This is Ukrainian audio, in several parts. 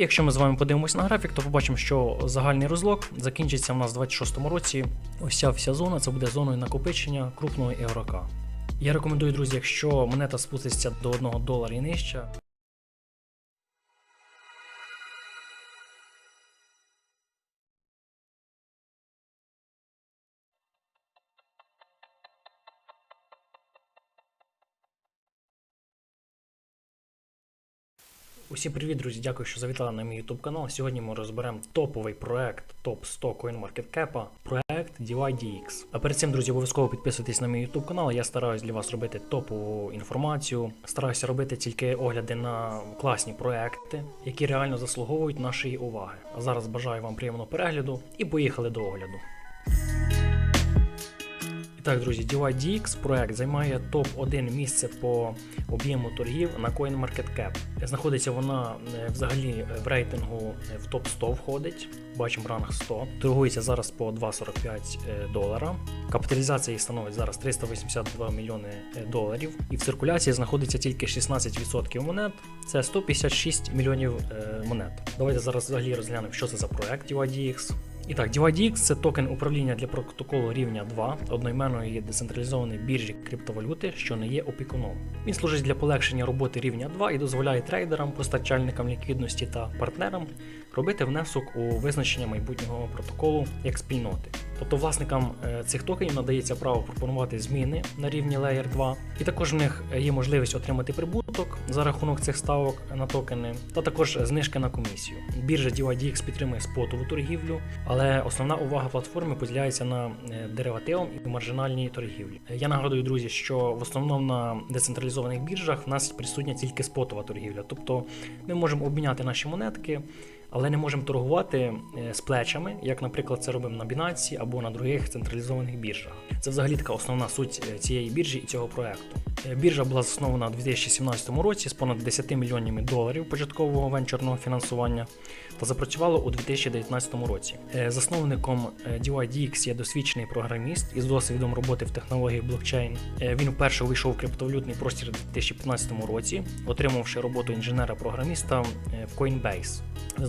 Якщо ми з вами подивимось на графік, то побачимо, що загальний розлог закінчиться у нас в 26-му році. Ось ця вся зона це буде зоною накопичення крупного ігрока. Я рекомендую, друзі, якщо монета спуститься до 1 долара і нижче, Усім привіт, друзі! Дякую, що завітали на мій YouTube канал. Сьогодні ми розберемо топовий проект топ 100 CoinMarketCap, проект DYDX. А перед цим, друзі, обов'язково підписуйтесь на мій YouTube канал. Я стараюсь для вас робити топову інформацію. Стараюся робити тільки огляди на класні проекти, які реально заслуговують нашої уваги. А зараз бажаю вам приємного перегляду і поїхали до огляду. Так, друзі, DYDX проект займає топ-1 місце по об'єму торгів на CoinMarketCap. Знаходиться вона е, взагалі в рейтингу е, в топ 100 входить. Бачимо ранг 100. Торгується зараз по 2,45 е, долара. Капіталізація їх становить зараз 382 мільйони е, доларів. І в циркуляції знаходиться тільки 16% монет. Це 156 мільйонів е, монет. Давайте зараз взагалі розглянемо, що це за проект DYDX. І так, DYDX це токен управління для протоколу рівня 2 одноіменної децентралізованої біржі криптовалюти, що не є опікуном. Він служить для полегшення роботи рівня 2 і дозволяє трейдерам, постачальникам ліквідності та партнерам робити внесок у визначення майбутнього протоколу як спільноти. Тобто власникам е, цих токенів надається право пропонувати зміни на рівні Layer 2, і також в них є можливість отримати прибуток за рахунок цих ставок на токени, та також знижки на комісію. Біржа DYDX підтримує спотову торгівлю, але основна увага платформи поділяється на е, деривативам і маржинальній торгівлі. Я нагадую, друзі, що в основному на децентралізованих біржах в нас присутня тільки спотова торгівля, тобто ми можемо обміняти наші монетки але не можемо торгувати е, з плечами, як, наприклад, це робимо на Binance або на других централізованих біржах. Це взагалі така основна суть е, цієї біржі і цього проекту. Е, Біржа була заснована у 2017 році з понад 10 мільйонами доларів початкового венчурного фінансування та запрацювала у 2019 році. Засновником DYDX є досвідчений програміст із досвідом роботи в технології блокчейн. Він вперше увійшов в криптовалютний простір у 2015 році, отримавши роботу інженера-програміста в Coinbase.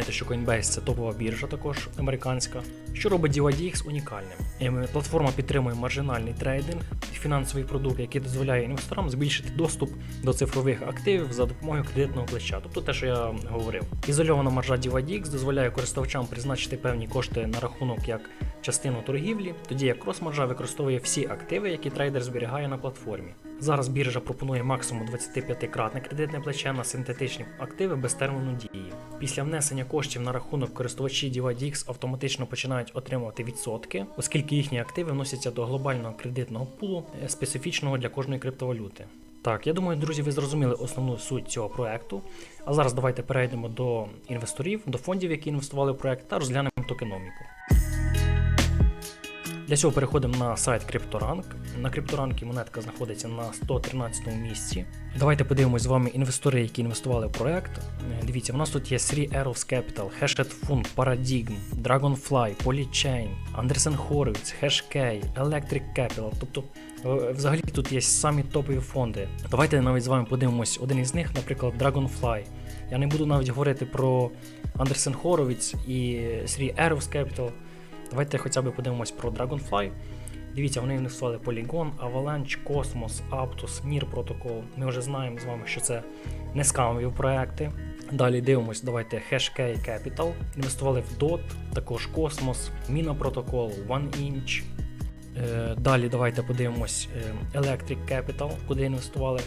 Знаєте, що Coinbase це топова біржа, також американська, що робить DYDX унікальним. Платформа підтримує маржинальний трейдинг, і фінансовий продукт, який дозволяє інвесторам збільшити доступ до цифрових активів за допомогою кредитного плеча, тобто те, що я говорив. Ізольована маржа DYDX дозволяє користувачам призначити певні кошти на рахунок як частину торгівлі, тоді як крос-маржа використовує всі активи, які трейдер зберігає на платформі. Зараз біржа пропонує максимум 25-кратне кредитне плече на синтетичні активи без терміну дії. Після внесення коштів на рахунок користувачі DYDX автоматично починають отримувати відсотки, оскільки їхні активи вносяться до глобального кредитного пулу, е, специфічного для кожної криптовалюти. Так, я думаю, друзі, ви зрозуміли основну суть цього проекту. А зараз давайте перейдемо до інвесторів, до фондів, які інвестували в проект, та розглянемо токеноміку. Для цього переходимо на сайт CryptoRank. На CryptoRank монетка знаходиться на 113 місці. Давайте подивимось з вами інвестори, які інвестували в проект. Е, Дивіться, у нас тут є 3 Arrows Capital, Hashed Fund, Paradigm, Dragonfly, Polychain, Anderson Horowitz, Hashkey, Electric Capital. Тобто, е, взагалі тут є самі топові фонди. Давайте навіть з вами подивимось один із них, наприклад, Dragonfly. Я не буду навіть говорити про Anderson Horowitz і 3 Arrows Capital. Давайте хоча б подивимось про Dragonfly. Дивіться, вони інвестували Polygon, Avalanche, Cosmos, Aptos, NIR Protocol. Ми вже знаємо з вами, що це не скамові проекти. Далі дивимось, давайте Hashkey Capital. Інвестували в DOT, також Cosmos, Mina Protocol, OneInch. Е, Далі давайте подивимось е, Electric Capital, куди інвестували.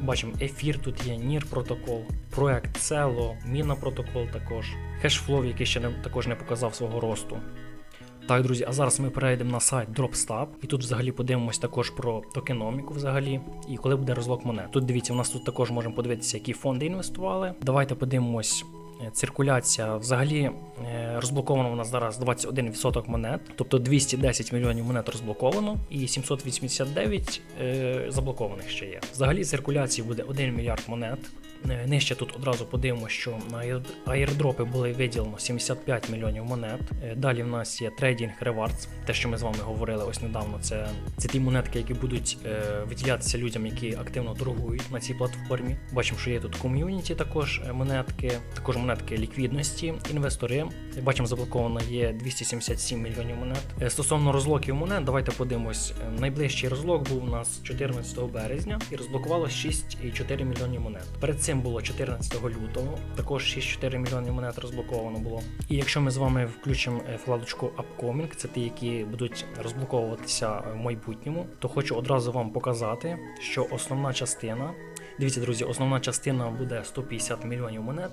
Бачимо, ефір тут є, NIR протокол, проект Celo, Mina протокол також, Hashflow, який ще не, також не показав свого росту. Так, друзі, а зараз ми перейдемо на сайт DropStab, і тут взагалі подивимось також про токеноміку взагалі, і коли буде розлог монет. Тут дивіться, у нас тут також можемо подивитися, які фонди інвестували. Давайте подивимось. е, Циркуляція взагалі е, розблоковано у нас зараз 21% монет, тобто 210 мільйонів монет розблоковано і 789 е, заблокованих ще є. Взагалі циркуляції буде 1 мільярд монет. Е, Нижче тут одразу подивимося, що на аірдропи були виділено 75 мільйонів монет. Е, Далі в нас є трейдинг Rewards, те, що ми з вами говорили ось недавно. Це, це ті монетки, які будуть е, виділятися людям, які активно торгують на цій платформі. Бачимо, що є тут ком'юніті, також монетки, також монетки ліквідності, інвестори. Бачимо, заблоковано є 277 мільйонів монет. Стосовно розлоків монет, давайте подивимось. Найближчий розлок був у нас 14 березня і розблокувало 6,4 мільйонів монет. Перед цим було 14 лютого, також 6,4 мільйонів монет розблоковано було. І якщо ми з вами включимо е, вкладочку Upcoming, це ті, які будуть розблоковуватися е, в майбутньому, то хочу одразу вам показати, що основна частина. Дивіться, друзі, основна частина буде 150 мільйонів монет.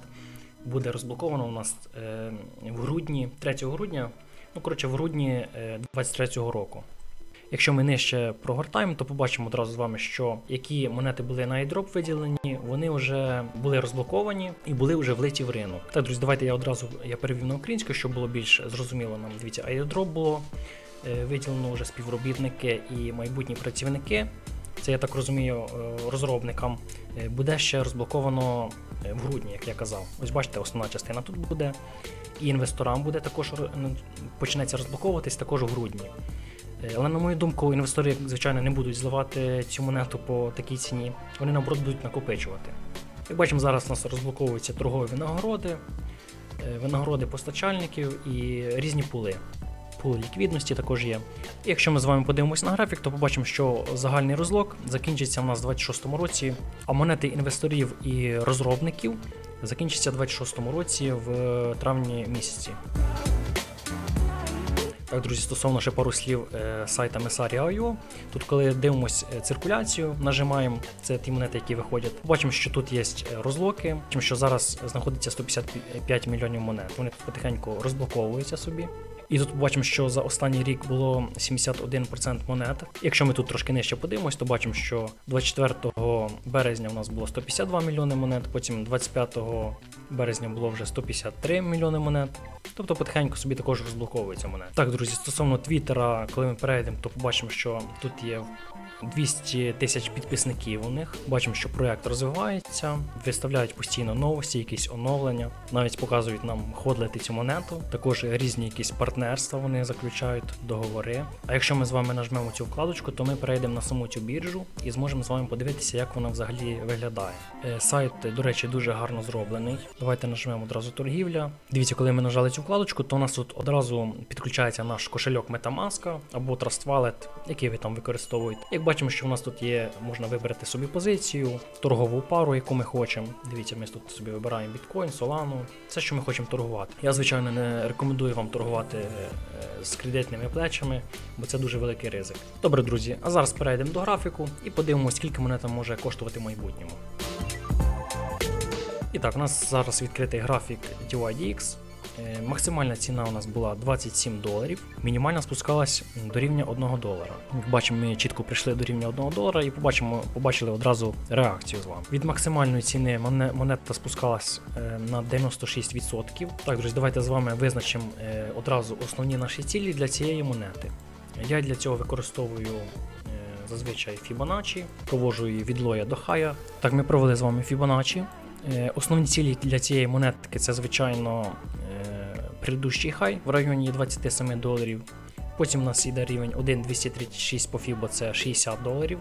Буде розблоковано у нас е, в грудні, 3 грудня, ну коротше, в грудні е, 23-го року. Якщо ми нижче прогортаємо, то побачимо одразу з вами, що які монети були на айдроп виділені, вони вже були розблоковані і були вже влиті в ринок. Так, друзі, давайте я одразу я перевів на українську, щоб було більш зрозуміло нам. Дивіться, айдроп було е, виділено вже співробітники і майбутні працівники. Це я так розумію, е, розробникам е, буде ще розблоковано в грудні, як я казав. Ось бачите, основна частина тут буде. І інвесторам буде також ну, почнеться розблоковуватись також у грудні. Е, Але на мою думку, інвестори, звичайно, не будуть зливати цю монету по такій ціні. Вони наоборот будуть накопичувати. Як бачимо, зараз у нас розблоковуються торгові винагороди, е, винагороди постачальників і різні пули. Пул ліквідності також є. І якщо ми з вами подивимось на графік, то побачимо, що загальний розлог закінчиться у нас у 26-му році, а монети інвесторів і розробників закінчиться у 26-му році в травні місяці. Так, друзі, стосовно ще пару слів е, сайта Messari.io. Тут, коли дивимось е, циркуляцію, нажимаємо це ті монети, які виходять. Бачимо, що тут є е, розлоки, що зараз знаходиться 155 мільйонів монет. Вони потихеньку розблоковуються собі. І тут бачимо, що за останній рік було 71% монет. Якщо ми тут трошки нижче подивимось, то бачимо, що 24 березня у нас було 152 мільйони монет, потім 25 березня було вже 153 мільйони монет. Тобто потихеньку собі також розблоковуються монети. Так, друзі, стосовно Твіттера, коли ми перейдемо, то побачимо, що тут є 200 тисяч підписників у них. Бачимо, що проект розвивається, виставляють постійно новості, якісь оновлення, навіть показують нам ходлити цю монету. Також різні якісь партнерства вони заключають, договори. А якщо ми з вами нажмемо цю вкладочку, то ми перейдемо на саму цю біржу і зможемо з вами подивитися, як вона взагалі виглядає. Е, Сайт, до речі, дуже гарно зроблений. Давайте нажмемо одразу торгівля. Дивіться, коли ми нажали цю вкладочку, то у нас тут одразу підключається наш кошельок Metamask або Trust Wallet, який ви там використовуєте. Як бачимо, що у нас тут є, можна вибрати собі позицію, торгову пару, яку ми хочемо. Дивіться, ми тут собі вибираємо біткоін, Solana, все, що ми хочемо торгувати. Я, звичайно, не рекомендую вам торгувати з кредитними плечами, бо це дуже великий ризик. Добре, друзі, а зараз перейдемо до графіку і подивимося, скільки монета може коштувати в майбутньому. І так, у нас зараз відкритий графік DYDX. Е, Максимальна ціна у нас була 27 доларів, мінімальна спускалась до рівня 1 долара. Як бачимо, ми чітко прийшли до рівня 1 долара і побачимо, побачили одразу реакцію з вами. Від максимальної ціни моне- монета спускалась е, на 96%. Так, друзі, давайте з вами визначимо е, одразу основні наші цілі для цієї монети. Я для цього використовую зазвичай Fibonacci, проводжу її від лоя до хая. Так, ми провели з вами Fibonacci. Основні цілі для цієї монетки це, звичайно, предыдущий хай в районі 27 доларів. Потім у нас йде рівень 1,236 по FIBO це 60 доларів.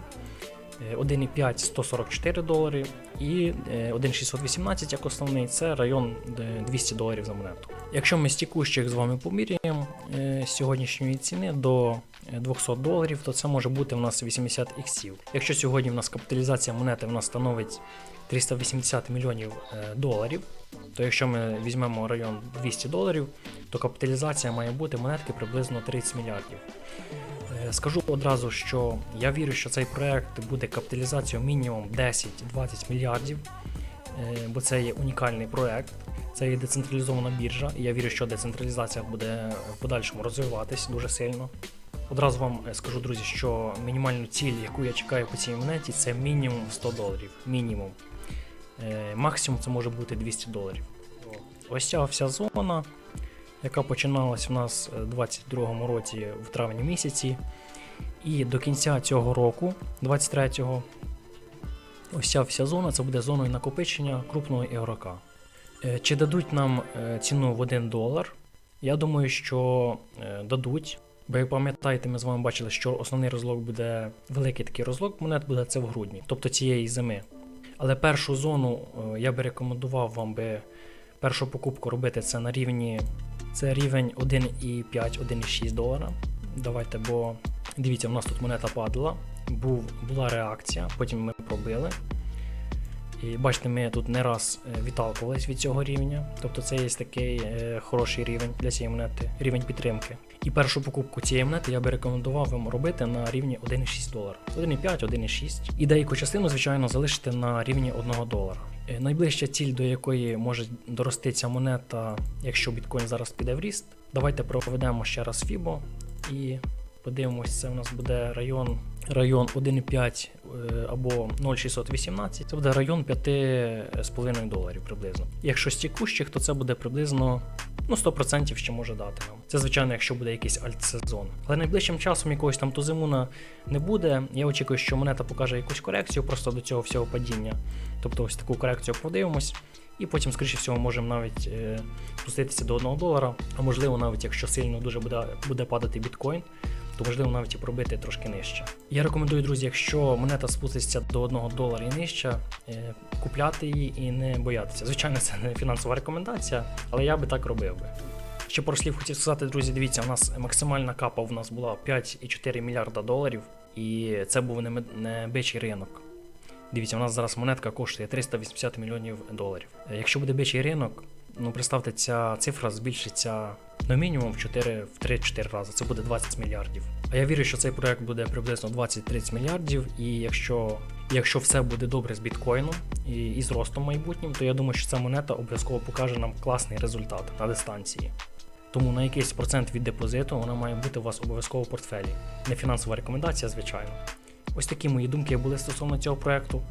е, 1,5 144 долари і е, 1,618 як основний це район е, 200 доларів за монету. Якщо ми з текущих з вами поміряємо е, з сьогоднішньої ціни до е, 200 доларів, то це може бути в нас 80 іксів. Якщо сьогодні в нас капіталізація монети в нас становить 380 мільйонів е, доларів, то якщо ми візьмемо район 200 доларів, то капіталізація має бути монетки приблизно 30 мільярдів. Е, Скажу одразу, що я вірю, що цей проект буде капіталізацією мінімум 10-20 мільярдів, е, бо це є унікальний проект. Це є децентралізована біржа, і я вірю, що децентралізація буде в подальшому розвиватись дуже сильно. Одразу вам е, скажу, друзі, що мінімальну ціль, яку я чекаю по цій монеті, це мінімум 100 доларів. Мінімум. Е, Максимум це може бути 200 доларів. Ось ця вся зона, яка починалась у нас е, у 22-му році в травні місяці. І до кінця цього року, 23-го, Ось ця вся зона це буде зоною накопичення крупного ігрока. Е, Чи дадуть нам ціну в 1 долар? Я думаю, що дадуть. Бо як пам'ятаєте, ми з вами бачили, що основний розлог буде великий такий розлог монет буде це в грудні, тобто цієї зими. Але першу зону е, я би рекомендував вам би першу покупку робити це на рівні це рівень 1,5, 1,6 долара. Давайте, бо дивіться, у нас тут монета падала, був, була реакція, потім ми пробили. І бачите, ми тут не раз е, відталкувались від цього рівня. Тобто це є такий е, хороший рівень для цієї монети, рівень підтримки. І першу покупку цієї монети я би рекомендував вам робити на рівні 1,6 долара. 1,5, 1,6. І деяку частину, звичайно, залишити на рівні 1 долара. Е, Найближча ціль, до якої може дорости ця монета, якщо біткоін зараз піде в ріст. Давайте проведемо ще раз FIBO і подивимось, це у нас буде район район 1,5 е, або 0,618. Це буде район 5,5 доларів приблизно. Якщо з текущих, то це буде приблизно ну 100% ще може дати нам. Це звичайно, якщо буде якийсь альтсезон. Але найближчим часом якогось там тузимуна не буде. Я очікую, що монета покаже якусь корекцію просто до цього всього падіння. Тобто ось таку корекцію подивимось. І потім, скоріше всього, можемо навіть е, спуститися до 1 долара, а можливо, навіть якщо сильно дуже буде, буде падати біткоін, то можливо навіть і пробити трошки нижче. Я рекомендую, друзі, якщо монета спуститься до 1 долара і нижче, е, купляти її і не боятися. Звичайно, це не фінансова рекомендація, але я би так робив би. Ще пару слів хотів сказати, друзі, дивіться, у нас максимальна капа в нас була 5,4 мільярда доларів, і це був не, не бичий ринок. Дивіться, у нас зараз монетка коштує 380 мільйонів доларів. Е, Якщо буде бичий ринок, ну представте, ця цифра збільшиться ну, мінімум в 4, в 3-4 рази. Це буде 20 мільярдів. А я вірю, що цей проект буде приблизно 20-30 мільярдів. І якщо, якщо все буде добре з біткоїном і, і з ростом майбутнім, то я думаю, що ця монета обов'язково покаже нам класний результат на дистанції. Тому на якийсь процент від депозиту вона має бути у вас обов'язково в портфелі. Не фінансова рекомендація, звичайно. Ось такі мої думки були стосовно цього проекту.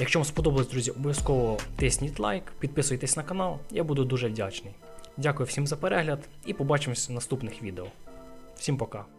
Якщо вам сподобалось, друзі, обов'язково тисніть лайк, підписуйтесь на канал, я буду дуже вдячний. Дякую всім за перегляд і побачимось в наступних відео. Всім пока!